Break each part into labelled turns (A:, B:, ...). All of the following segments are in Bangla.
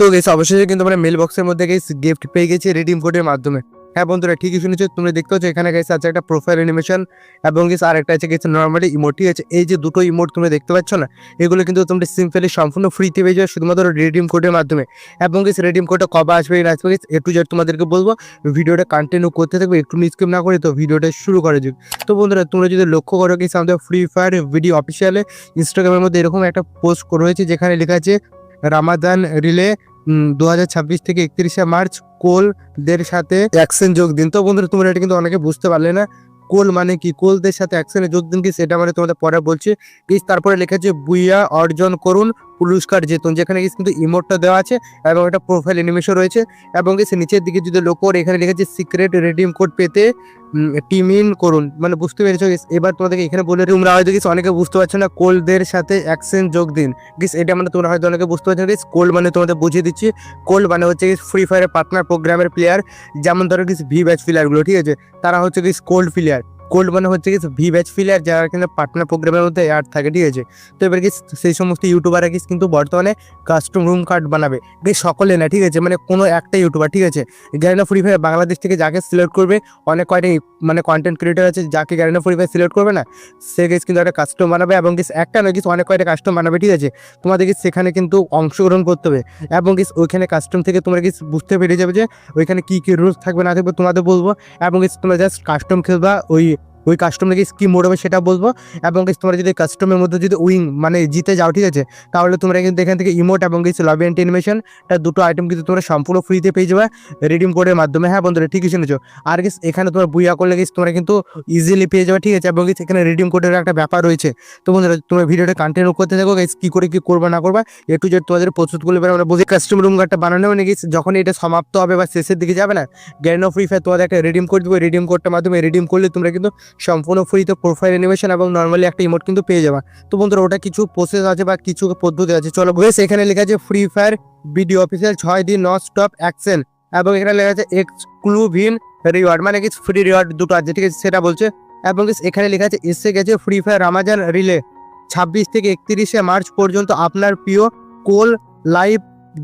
A: তো গেছে অবশেষে কিন্তু আমরা মেল বক্সের মধ্যে গেছি গিফট পেয়ে গেছি রিডিম কোডের মাধ্যমে। হ্যাঁ বন্ধুরা, ঠিকই শুনেছো তুমি দেখতে পাচ্ছ এখানে গেছে আছে একটা প্রোফাইল অ্যানিমেশন এবং গেছে আর একটা আছে গেছে নর্মালি ইমোট ঠিক আছে। এই যে দুটো ইমোট তুমি দেখতে পাচ্ছ না, এগুলো কিন্তু তোমরা সিম্পলি সম্পূর্ণ ফ্রিতে পেয়ে যাবে শুধুমাত্র রিডিম কোডের মাধ্যমে। এবং গেছে রিডিম কোডটা কবে আসবে না আসবে এ টু জেড তোমাদেরকে বলব, ভিডিওটা কন্টিনিউ করতে থাকবে, একটু স্কিপ না করে তো ভিডিওটা শুরু করে যাক। তো বন্ধুরা, তোমরা যদি লক্ষ্য করো গেছে আমাদের ফ্রি ফায়ার ভিডিও অফিসিয়ালে ইনস্টাগ্রামের মধ্যে এরকম একটা পোস্ট রয়েছে যেখানে লেখা আছে রামাদান রিলে দু হাজার ছাব্বিশ থেকে একত্রিশে মার্চ কোলদের সাথে অ্যাকশন যোগ দিন। তো বন্ধুরা, তোমরা এটা কিন্তু অনেকে বুঝতে পারলে না। কোল মানে কি? কোলদের সাথে অ্যাকশনে যোগ দিন কি? সেটা মানে তোমাদের পরে বলছি। প্লিজ তারপরে লেখা আছে বুইয়া অর্জন করুন পুরস্কার জেতুন। যেখানে কিন্তু ইমোটটা দেওয়া আছে এবং একটা প্রোফাইল অ্যানিমেশন রয়েছে। এবং গেছে নিচের দিকে যদি লক্ষ্য এখানে লেখা সিক্রেট রেডিম কোড পেতে টিম ইন করুন। মানে বুঝতে পেরেছ এবার তোমাদেরকে এখানে বলে তোমরা হয়তো অনেকে বুঝতে পারছ না কোল্ডের সাথে অ্যাকশন যোগ দিন। গিস এটা মানে তোমরা হয়তো অনেকে বুঝতে পারছ গিস কোল্ড মানে তোমাদের বুঝিয়ে দিচ্ছি। কোল্ড মানে হচ্ছে গিস ফ্রি ফায়ারের পার্টনার প্রোগ্রামের প্লেয়ার যেমন ধরো গিস ভি ব্যাচ প্লেয়ারগুলো ঠিক আছে? তারা হচ্ছে গিস কোল্ড প্লেয়ার কোল্ড মানে হচ্ছে কি ভি ব্যাচ প্লেয়ার যারা কিন্তু পার্টনার প্রোগ্রামের মধ্যে অ্যাড থাকে, ঠিক আছে? তো এবার কি সেই সমস্ত ইউটিউবাররা গিস কিন্তু বর্তমানে কাস্টম রুম কার্ড বানাবে? গিস সকলে না, ঠিক আছে? মানে কোনো একটা ইউটিউবার ঠিক আছে? গ্যারিনা ফ্রি ফায়ার বাংলাদেশ থেকে যাকে সিলেক্ট করবে, অনেক কয়টা মানে কন্টেন্ট ক্রিয়েটার আছে যাকে গ্যারিনা ফ্রি ফায়ার সিলেক্ট করবে না, সে গেস কিন্তু একটা কাস্টম বানাবে এবং গেস একটা নয় গেস অনেক কয়টা কাস্টম বানাবে, ঠিক আছে? তোমাদের গেস সেখানে কিন্তু অংশগ্রহণ করতে হবে এবং গেস ওইখানে কাস্টম থেকে তোমরা কি বুঝতে পেরে যাবে যে ওইখানে কী কী রুলস থাকবে না থাকবে তোমাদের বলব এবং তোমরা জাস্ট কাস্টম খেলবা ওই ওই কাস্টমে গেস কী মোড হবে সেটা বলব? এবং তোমরা যদি কাস্টমের মধ্যে যদি উইং মানে জিতে যাও, ঠিক আছে? তাহলে তোমরা কিন্তু এখান থেকে ইমোট এবং গেস লবি অ্যান্ড অ্যানিমেশন দুটো আইটেম কিন্তু তোমরা সম্পূর্ণ ফ্রিতে পেয়ে যাবে রিডিম কোডের মাধ্যমে। হ্যাঁ বন্ধুরা, ঠিকই শুনেছো। আর গেস এখানে তোমার বুইয়া করলে গেস তোমরা কিন্তু ইজিলি পেয়ে যাবে, ঠিক আছে? এবং এখানে রিডিম কোডের একটা ব্যাপার রয়েছে। তো বন্ধুরা, তোমরা ভিডিওটা কন্টিনিউ করতে থাকো গেস কী করে, কী করবা, না করবা, এ টু জেড তোমাদের প্রস্তুতগুলো এবার আমরা বুঝি কাস্টম রুম কার্ডটা বানানো মানে গেস যখন এটা সমাপ্ত হবে বা শেষের দিকে যাবে না গ্যারেন অফ ফ্রি ফায়ার তোমাদের একটা রিডিম কোড দেবো। রিডিম কোডটার মাধ্যমে রিডিম করলে তোমরা কিন্তু সম্পূর্ণ ফ্রিতে প্রোফাইল অ্যানিমেশন এবং নর্মালি একটা ইমোট কিন্তু পেয়ে যাবা। তো বন্ধুরা, ওটা কিছু প্রসেস আছে বা কিছু পদ্ধতি আছে, চলো বেশ, এখানে লেখা আছে ফ্রি ফায়ার ভিডিও অফিসিয়াল ছয় দিন নন স্টপ অ্যাকশন এবং এখানে লেখা আছে এক্সক্লুভিন রিওয়ার্ড মানে কি ফ্রি রিওয়ার্ড দুটো আছে, ঠিক আছে, সেটা বলছে। এবং এখানে লেখা আছে, এসে গেছে ফ্রি ফায়ার রামাজান রিলে ছাব্বিশ থেকে একত্রিশে মার্চ পর্যন্ত আপনার প্রিয় কোল লাইভ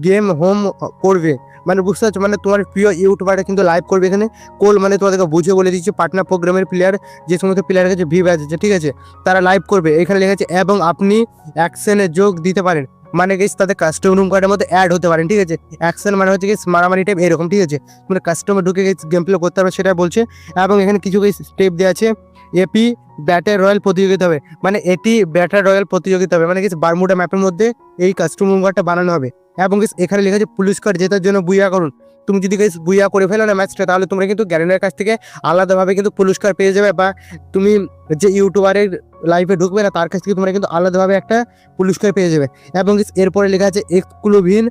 A: গেম হোম করবে। মানে বুঝতে পারছ? মানে তোমার প্রিয় ইউটিউবারটা কিন্তু লাইভ করবে এখানে। কোল মানে তোমাদেরকে বুঝে বলে দিচ্ছি পার্টনার প্রোগ্রামের প্লেয়ার যে সমস্ত প্লেয়ারের কাছে ভি ব্যাচ আছে ঠিক আছে? তারা লাইভ করবে। এখানে লেখা আছে, এবং আপনি অ্যাকশনে যোগ দিতে পারেন। মানে গেস তাদের কাস্টম রুম কার্ডের মধ্যে অ্যাড হতে পারেন, ঠিক আছে? অ্যাকশন মানে হচ্ছে গেস মারামারি টাইপ এরকম, ঠিক আছে? মানে কাস্টমার ঢুকে গেছে গেম প্লে করতে পারবে সেটা বলছে। এবং এখানে কিছু স্টেপ দেওয়া আছে। এপি ব্যাটার রয়্যাল প্রতিযোগিতা হবে। মানে এটি ব্যাটার রয়্যাল প্রতিযোগিতা হবে। মানে কিছু বারমুডা ম্যাপের মধ্যে এই কাস্টম কার্ডটা বানানো হবে। এবং এখানে লেখা আছে পুরস্কার জেতার জন্য বুইয়া করুন। তুমি যদি গাইস বুইয়া করে ফেলো না ম্যাচটা তাহলে তোমরা কিন্তু গ্যারেনের কাছ থেকে আলাদাভাবে কিন্তু পুরস্কার পেয়ে যাবে। বা তুমি যে ইউটিউবারের লাইভে ঢুকবে না, তার কাছ থেকে তোমরা কিন্তু আলাদাভাবে একটা পুরস্কার পেয়ে যাবে। এবং এরপরে লেখা আছে এক্সক্লুভিন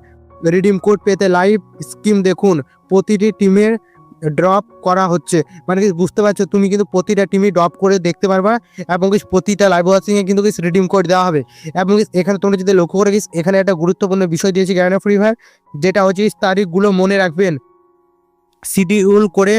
A: রিডিম কোড পেতে লাইভ স্কিম দেখুন। প্রতিটি টিমের ড্রপ করা হচ্ছে। মানে কি, বুঝতে পারছ? তুমি কিন্তু প্রতিটা টিমই ড্রপ করে দেখতে পারবা এবং কি প্রতিটা লাইভ ওয়াচিংয়ে কিন্তু রিডিম কোড দেওয়া হবে। এবং এখানে তোমরা যদি লক্ষ্য করে গেছ এখানে একটা গুরুত্বপূর্ণ বিষয় দিয়েছি গ্যারেনা ফ্রি ফায়ার যেটা হচ্ছে তারিখগুলো মনে রাখবেন। শিডিউল করে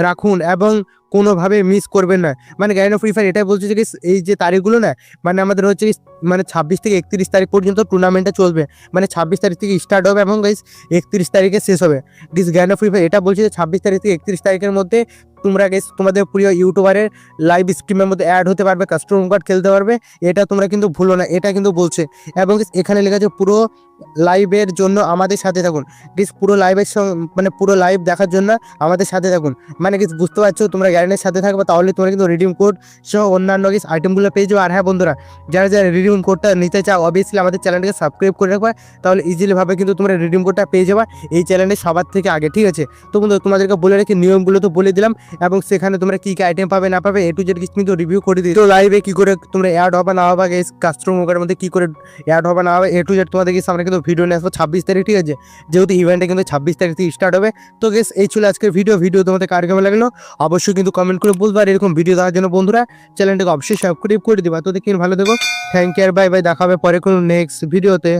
A: রাখুন এবং কোনোভাবে মিস করবেন না। মানে গ্যারেনা ফ্রি ফায়ার এটাই বলছে যে এই যে তারিখগুলো না মানে আমাদের হচ্ছে মানে ছাব্বিশ থেকে একত্রিশ তারিখ পর্যন্ত টুর্নামেন্টটা চলবে। মানে ছাব্বিশ তারিখ থেকে স্টার্ট হবে এবং গাইস একত্রিশ তারিখে শেষ হবে। দিস অফ ফ্রি ফায়ার এটা বলছে যে ছাব্বিশ তারিখ থেকে একত্রিশ তারিখের মধ্যে তোমরা গেস তোমাদের প্রিয় ইউটিউবারের লাইভ স্ট্রিমের মধ্যে অ্যাড হতে পারবে কাস্টম কার্ড খেলতে পারবে, এটা তোমরা কিন্তু ভুলো না, এটা কিন্তু বলছে। এবং এখানে লেখা আছে পুরো লাইভের জন্য আমাদের সাথে থাকুন। গেস পুরো লাইভের মানে পুরো লাইভ দেখার জন্য আমাদের সাথে থাকুন। মানে গেস বুঝতে পারছ, তোমরা গ্যারেনের সাথে থাকবে, তাহলে তোমরা কিন্তু রিডিম কোড সহ অন্যান্য গেস আইটেমগুলো পেয়ে যাবে। আর হ্যাঁ বন্ধুরা, যারা যারা রিডিম কোডটা নিতে চাও অবভিয়াসলি আমাদের চ্যানেলটাকে সাবস্ক্রাইব করে রাখবে, তাহলে ইজিলিভাবে কিন্তু তোমরা রিডিম কোডটা পেয়ে যাবা, এই চ্যানেলে সবার থেকে আগে, ঠিক আছে? তো বন্ধু তোমাদেরকে বলে রেখে, নিয়মগুলো তো বলে দিলাম এবং সেখানে তোমরা কি কি আইটেম পাবে, না পাবে, এ টু জেড কিন্তু রিভিউ করে দিই তো লাইভে কি করে তোমরা অ্যাড হবে, না হবে গেস কাস্টমারের মধ্যে কি করে অ্যাড হবে, না হবে, এ টু জেড তোমাদের সামনে কিন্তু ভিডিও নিয়ে আসব ছাব্বিশ তারিখ, ঠিক আছে? যেহেতু ইভেন্টটা কিন্তু ছাব্বিশ তারিখ থেকে স্টার্ট হবে। তো গেস এই ছিল আজকের ভিডিও ভিডিও তোমাদের কার কেমন লাগল, অবশ্যই কিন্তু কমেন্ট করে বলব। আর এরকম ভিডিও দেওয়ার জন্য বন্ধুরা চ্যানেলটাকে অবশ্যই সাবস্ক্রাইব করে দিবা। তো দেখি, ভালো দেখো থ্যাংক ইউ আর বাই বাই দেখা হবে পরে কোনো নেক্সট ভিডিওতে